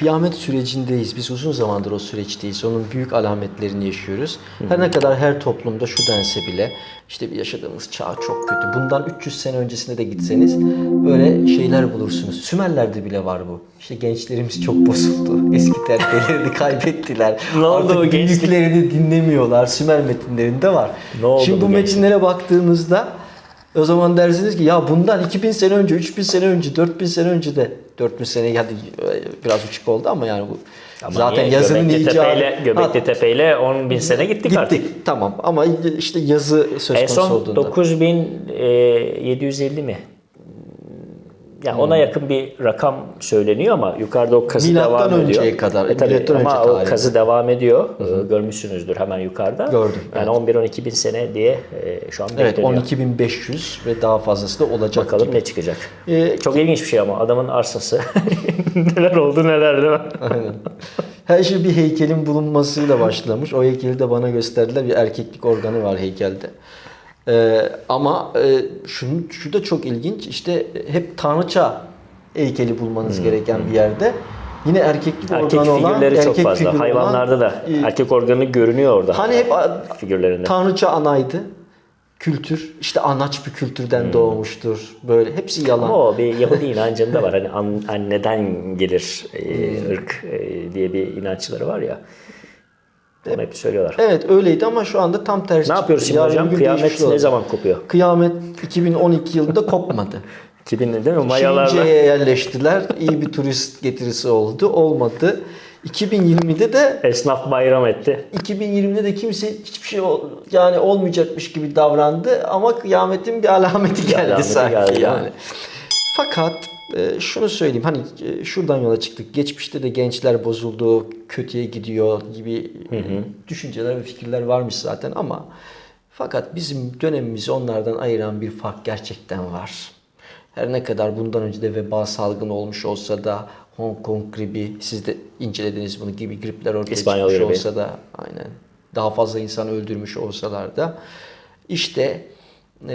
kıyamet sürecindeyiz. Biz uzun zamandır o süreçteyiz. Onun büyük alametlerini yaşıyoruz. Her ne kadar her toplumda şu dense bile işte bir yaşadığımız çağ çok kötü. Bundan 300 sene öncesine de gitseniz böyle şeyler bulursunuz. Sümerlerde bile var bu. İşte gençlerimiz çok bozuldu. Eski terbiyelerini kaybettiler. Ne oldu Artık büyüklerini dinlemiyorlar. Sümer metinlerinde var. Ne oldu Şimdi bu bu metinlere baktığınızda o zaman dersiniz ki ya bundan 2000 sene önce, 3000 sene önce, 4000 sene önce de 4000 sene hadi biraz uçuk oldu ama yani bu Ama zaten niye? yazının Göbekli icadı. Tepe'yle, Göbekli Tepe'yle 10 bin sene gittik, gittik artık. tamam ama işte yazı söz En konusu son olduğunda. 9750 mi? Yani ona yakın bir rakam söyleniyor ama yukarıda o kazı Hmm. Milattan devam ediyor. önceye kadar, E tabii, milattan ama önce o kazı devam ediyor. Ee, Görmüşsünüzdür hemen yukarıda. Gördüm, Yani 11-12 bin sene diye e, şu an Evet bekleniyor. 12500 ve daha fazlası da olacak. Bakalım ne çıkacak. Ee, Çok ilginç bir şey ama adamın arsası. neler oldu neler değil mi? Aynen. Her şey bir heykelin bulunmasıyla başlamış. O heykeli de bana gösterdiler. Bir erkeklik organı var heykelde. Ee, ama e, şunu, şu da çok ilginç. İşte hep tanrıça heykeli bulmanız gereken bir yerde. Yine erkeklik Hmm. Erkek organı olan, figürleri çok erkek fazla. figürü olan, Hayvanlarda da e, erkek organı görünüyor orada. Hani hep figürlerinde. tanrıça anaydı. Kültür, işte anaç bir kültürden doğmuştur. Böyle hepsi yalan. Hmm. Ama o bir Yahudi inancında var. Hani an- anneden gelir e, Hmm. ırk e, diye bir inançları var ya. Onu hep söylüyorlar. Evet öyleydi ama şu anda tam tersi. Ne yapıyoruz şimdi Yarın hocam? bir Kıyamet ne zaman kopuyor? Kıyamet 2012 yılında kopmadı. 2000'de değil mi? Mayalarla. Şirince'ye yerleştiler. İyi bir turist getirisi oldu. Olmadı. 2020'de de Esnaf bayram etti. 2020'de de kimse hiçbir şey yani olmayacakmış gibi davrandı ama kıyametin bir alameti geldi alameti sanki geldi, mi? yani. Fakat e, şunu söyleyeyim hani e, şuradan yola çıktık. Geçmişte de gençler bozuldu, kötüye gidiyor gibi e, düşünceler ve fikirler varmış zaten ama fakat bizim dönemimizi onlardan ayıran bir fark gerçekten var. Her ne kadar bundan önce de veba salgını olmuş olsa da Hong Kong gribi, siz de incelediniz bunu gibi gripler ortaya İspanyol çıkmış gribi. olsa da aynen daha fazla insan öldürmüş olsalar da işte e,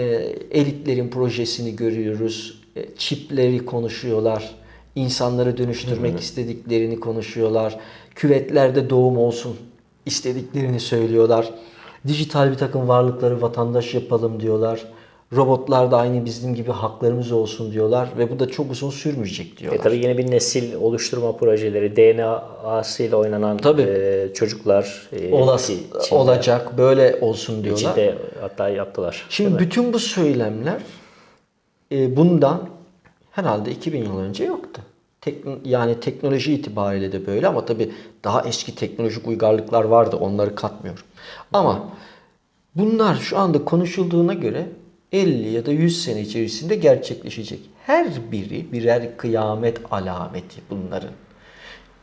elitlerin projesini görüyoruz. E, çipleri konuşuyorlar. İnsanları dönüştürmek istediklerini konuşuyorlar. Küvetlerde doğum olsun istediklerini söylüyorlar. Dijital bir takım varlıkları vatandaş yapalım diyorlar. Robotlar da aynı bizim gibi haklarımız olsun diyorlar ve bu da çok uzun sürmeyecek E diyorlar. tabii yeni bir nesil oluşturma projeleri, DNA'sıyla oynanan Tabii. e, çocuklar e, Çin'de, olacak, böyle olsun diyorlar. Çin'de hatta yaptılar. Şimdi bütün bu söylemler e, bundan herhalde 2000 yıl önce yoktu. Yani teknoloji itibariyle de böyle ama tabii daha eski teknolojik uygarlıklar vardı onları katmıyorum. Ama bunlar şu anda konuşulduğuna göre 50 ya da 100 sene içerisinde gerçekleşecek. Her biri birer kıyamet alameti bunların.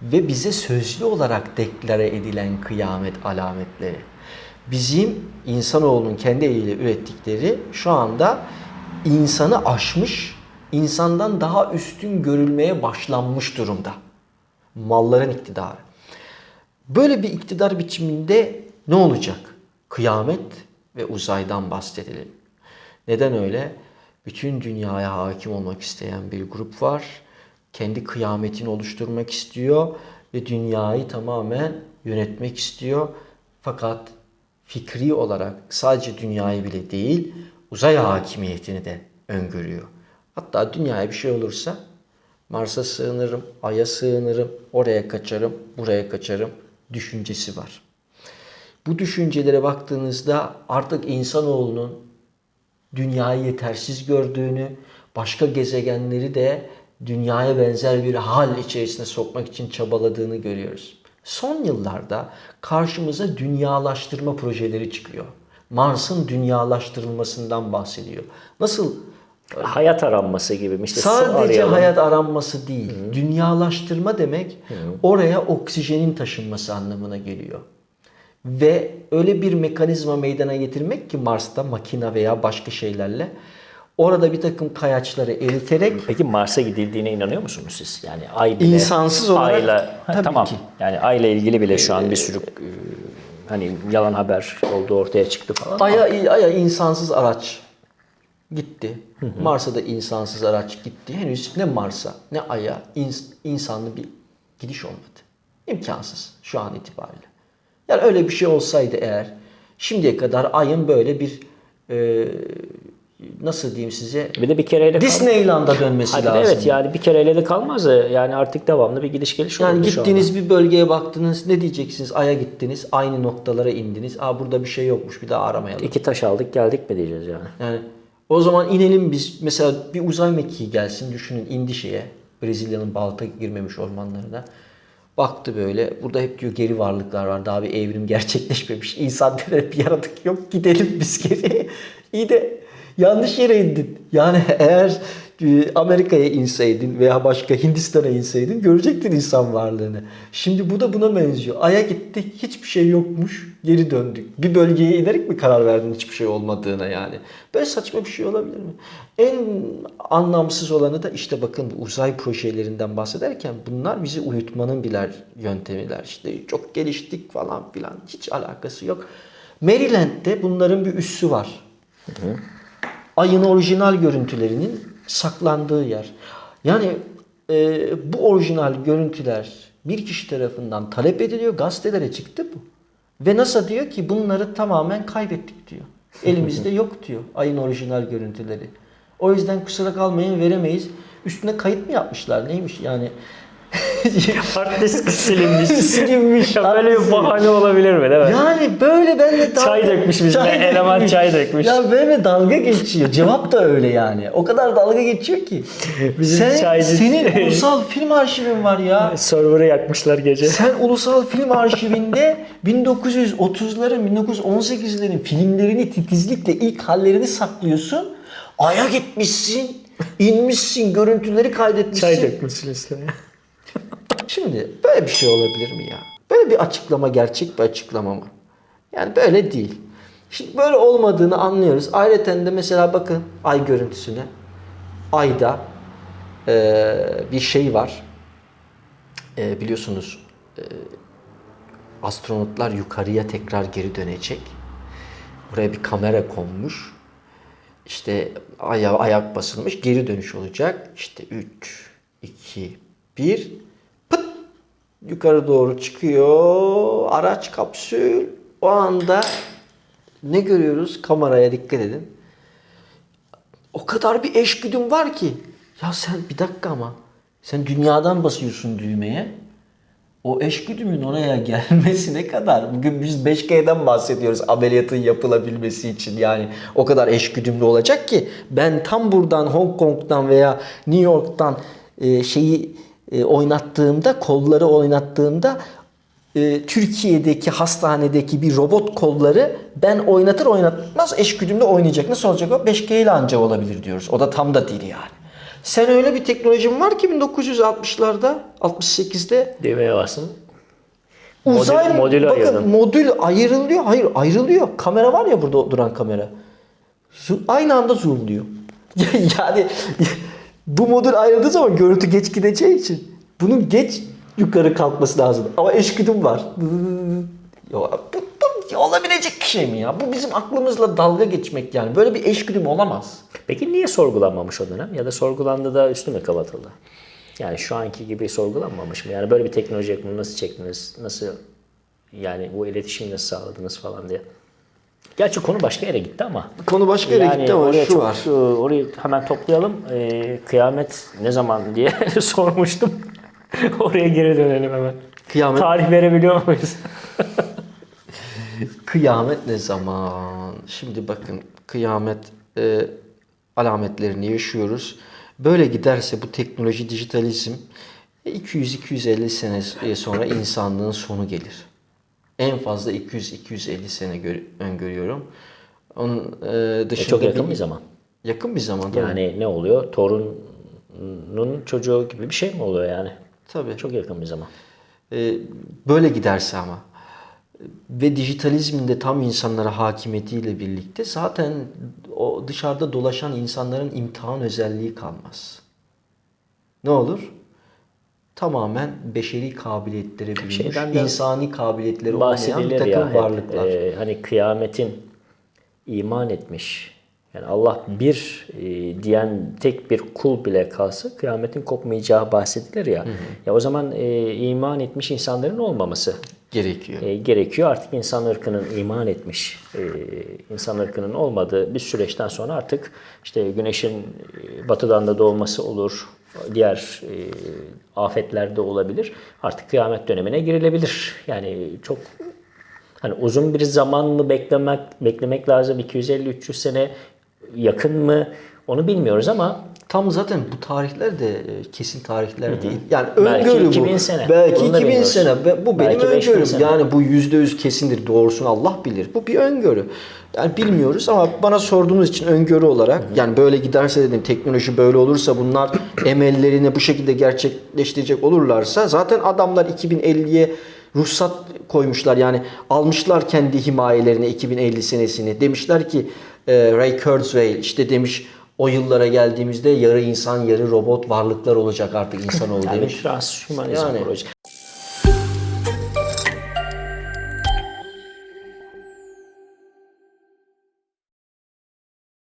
Ve bize sözlü olarak deklare edilen kıyamet alametleri. Bizim insanoğlunun kendi eliyle ürettikleri şu anda insanı aşmış, insandan daha üstün görülmeye başlanmış durumda. Malların iktidarı. Böyle bir iktidar biçiminde ne olacak? Kıyamet ve uzaydan bahsedelim. Neden öyle? Bütün dünyaya hakim olmak isteyen bir grup var. Kendi kıyametini oluşturmak istiyor ve dünyayı tamamen yönetmek istiyor. Fakat fikri olarak sadece dünyayı bile değil, uzay hakimiyetini de öngörüyor. Hatta dünyaya bir şey olursa Mars'a sığınırım, Ay'a sığınırım, oraya kaçarım, buraya kaçarım düşüncesi var. Bu düşüncelere baktığınızda artık insanoğlunun dünyayı yetersiz gördüğünü, başka gezegenleri de dünyaya benzer bir hal içerisine sokmak için çabaladığını görüyoruz. Son yıllarda karşımıza dünyalaştırma projeleri çıkıyor. Mars'ın dünyalaştırılmasından bahsediyor. Nasıl Hayat aranması gibi? İşte su Sadece arayalım. hayat aranması değil. Dünyalaştırma demek oraya oksijenin taşınması anlamına geliyor. Ve öyle bir mekanizma meydana getirmek ki Mars'ta makina veya başka şeylerle orada bir takım kayaçları eriterek Peki Mars'a gidildiğine inanıyor musunuz siz? Yani ay bile İnsansız olarak ayla, Ha, tabii tamam. ki. Yani ayla ilgili bile şu an bir sürü e, hani yalan haber olduğu ortaya çıktı falan. Ay'a, Ay'a insansız araç gitti. Mars'a da insansız araç gitti. Henüz ne Mars'a ne Ay'a ins- insanlı bir Gidiş olmadı. İmkansız şu an itibariyle. Yani öyle bir şey olsaydı eğer şimdiye kadar ayın böyle bir e, nasıl diyeyim size Bir de bir kereyle Disneyland'a dönmesi Hadi lazım. evet yani bir kereyle de kalmaz da yani artık devamlı bir gidiş geliş Yani gittiniz bir bölgeye baktınız ne diyeceksiniz? Ay'a gittiniz aynı noktalara indiniz. Aa burada bir şey yokmuş bir daha aramayalım. İki taş aldık geldik mi diyeceğiz yani. Yani o zaman inelim biz mesela bir uzay mekiği gelsin düşünün indi şeye Brezilya'nın balta girmemiş ormanlarına. Baktı böyle burada hep diyor geri varlıklar var daha bir evrim gerçekleşmemiş. İnsan bir yaratık yok gidelim biz geri. İyi de yanlış yere indin. Yani eğer e, Amerika'ya inseydin veya başka Hindistan'a inseydin görecektin insan varlığını. Şimdi bu da buna benziyor. Ay'a gittik hiçbir şey yokmuş geri döndük. Bir bölgeye inerek mi karar verdin hiçbir şey olmadığına yani. Böyle saçma bir şey olabilir mi? En anlamsız olanı da işte bakın uzay projelerinden bahsederken bunlar bizi uyutmanın birer yöntemiler. İşte çok geliştik falan filan hiç alakası yok. Maryland'de bunların bir üssü var. Ayın orijinal görüntülerinin saklandığı yer. Yani e, bu orijinal görüntüler bir kişi tarafından talep ediliyor. Gazetelere çıktı bu. Ve NASA diyor ki bunları tamamen kaybettik diyor. Elimizde yok diyor ayın orijinal görüntüleri. O yüzden kusura kalmayın veremeyiz. Üstüne kayıt mı yapmışlar neymiş yani? Hard disk silinmiş. Silinmiş. Ya Böyle bir bahane olabilir mi Yani böyle benimle dalga... Çay dökmüş bizimle, eleman çay dökmüş. Ya benimle dalga geçiyor. Cevap da öyle yani. O kadar dalga geçiyor ki. Bizim Sen, çaycı- senin ulusal film arşivin var ya. Server'ı yakmışlar gece. Sen ulusal film arşivinde 1930'ların, 1918'lerin filmlerini titizlikle ilk hallerini saklıyorsun. Ay'a gitmişsin, inmişsin, görüntüleri kaydetmişsin. Çay dökmüşsün üstüne. Şimdi böyle bir şey olabilir mi ya? Böyle bir açıklama gerçek bir açıklama mı? Yani böyle değil. Şimdi böyle olmadığını anlıyoruz. Ayrıca de mesela bakın ay görüntüsüne. Ayda eee, bir şey var. Eee, biliyorsunuz eee, astronotlar yukarıya tekrar geri dönecek. Buraya bir kamera konmuş. İşte aya ayak basılmış geri dönüş olacak. İşte 3, 2, 1 pıt yukarı doğru çıkıyor. Araç kapsül. O anda ne görüyoruz? Kameraya dikkat edin. O kadar bir eşgüdüm var ki. Ya sen bir dakika ama. Sen dünyadan basıyorsun düğmeye. O eşgüdümün oraya gelmesine kadar bugün biz 5G'den bahsediyoruz ameliyatın yapılabilmesi için yani o kadar eşgüdümlü olacak ki ben tam buradan Hong Kong'dan veya New York'tan e, şeyi e, oynattığımda kolları oynattığımda e, Türkiye'deki hastanedeki bir robot kolları ben oynatır oynatmaz eşgüdümle oynayacak. Nasıl olacak o? 5G ile ancak olabilir diyoruz. O da tam da değil yani. Sen öyle bir teknolojin var ki 1960'larda, 68'de Düğmeye basın. Uzay Modül- modülü bakın ayırdın. modül ayrılıyor. Hayır ayrılıyor. Kamera var ya burada duran kamera. Aynı anda zoomluyor. yani bu modül ayrıldığı zaman görüntü geç gideceği için bunun geç yukarı kalkması lazım. Ama eşgüdüm var. Ya, bu, bu olabilecek bir şey mi ya? Bu bizim aklımızla dalga geçmek yani. Böyle bir eşgüdüm olamaz. Peki niye sorgulanmamış o dönem? Ya da sorgulandı da üstü mü kapatıldı? Yani şu anki gibi sorgulanmamış mı? Yani böyle bir teknoloji bunu nasıl çektiniz? Nasıl yani bu iletişimi nasıl sağladınız falan diye. Gerçi konu başka yere gitti ama. Konu başka yere gitti ama oraya şu çok- var. e, Orayı hemen toplayalım. Ee, kıyamet ne zaman diye sormuştum. oraya geri dönelim hemen. Kıyamet Tarih verebiliyor muyuz? Kıyamet ne zaman? Şimdi bakın kıyamet e, alametlerini yaşıyoruz. Böyle giderse bu teknoloji, dijitalizm 200-250 sene sonra insanlığın sonu gelir. En fazla 200-250 sene gör- öngörüyorum. Onun e, dışında çok yakın bir zaman. Yakın bir zaman. Yani ne oluyor? Torunun çocuğu gibi bir şey mi oluyor yani? Tabii. Çok yakın bir zaman. Ee, böyle giderse ama ve dijitalizmin de tam insanlara hakimiyetiyle birlikte zaten o dışarıda dolaşan insanların imtihan özelliği kalmaz. Ne olur? Tamamen beşeri kabiliyetlere bürünmüş, Şeyden de insani kabiliyetleri olmayan bir takım ya hep, varlıklar. e, hani kıyametin iman etmiş Yani Allah bir e, diyen tek bir kul bile kalsa kıyametin kopmayacağı bahsedilir ya. Ya o zaman e, iman etmiş insanların olmaması Gerekiyor. e, gerekiyor. Artık insan ırkının iman etmiş e, insan ırkının olmadığı bir süreçten sonra artık işte güneşin e, batıdan da doğması olur. Diğer e, afetler de olabilir. Artık kıyamet dönemine girilebilir. Yani çok hani uzun bir zaman mı beklemek beklemek lazım 250-300 sene yakın mı onu bilmiyoruz ama Tam zaten bu tarihler de e, kesin tarihler değil. Yani Belki öngörü bu. 2000 sene. Belki Onu da 2000 bilmiyoruz. sene. Bu benim Belki 5000 öngörüm. sene. Yani bu yüzde yüz kesindir. Doğrusunu Allah bilir. Bu bir öngörü. Yani bilmiyoruz ama bana sorduğunuz için öngörü olarak yani böyle giderse dedim teknoloji böyle olursa bunlar emellerini bu şekilde gerçekleştirecek olurlarsa zaten adamlar 2050'ye ruhsat koymuşlar. Yani almışlar kendi himayelerine 2050 senesini. Demişler ki Ray Kurzweil işte demiş o yıllara geldiğimizde yarı insan yarı robot varlıklar olacak artık insanoğlu yani demiş. transhümanizm Yani. projesi.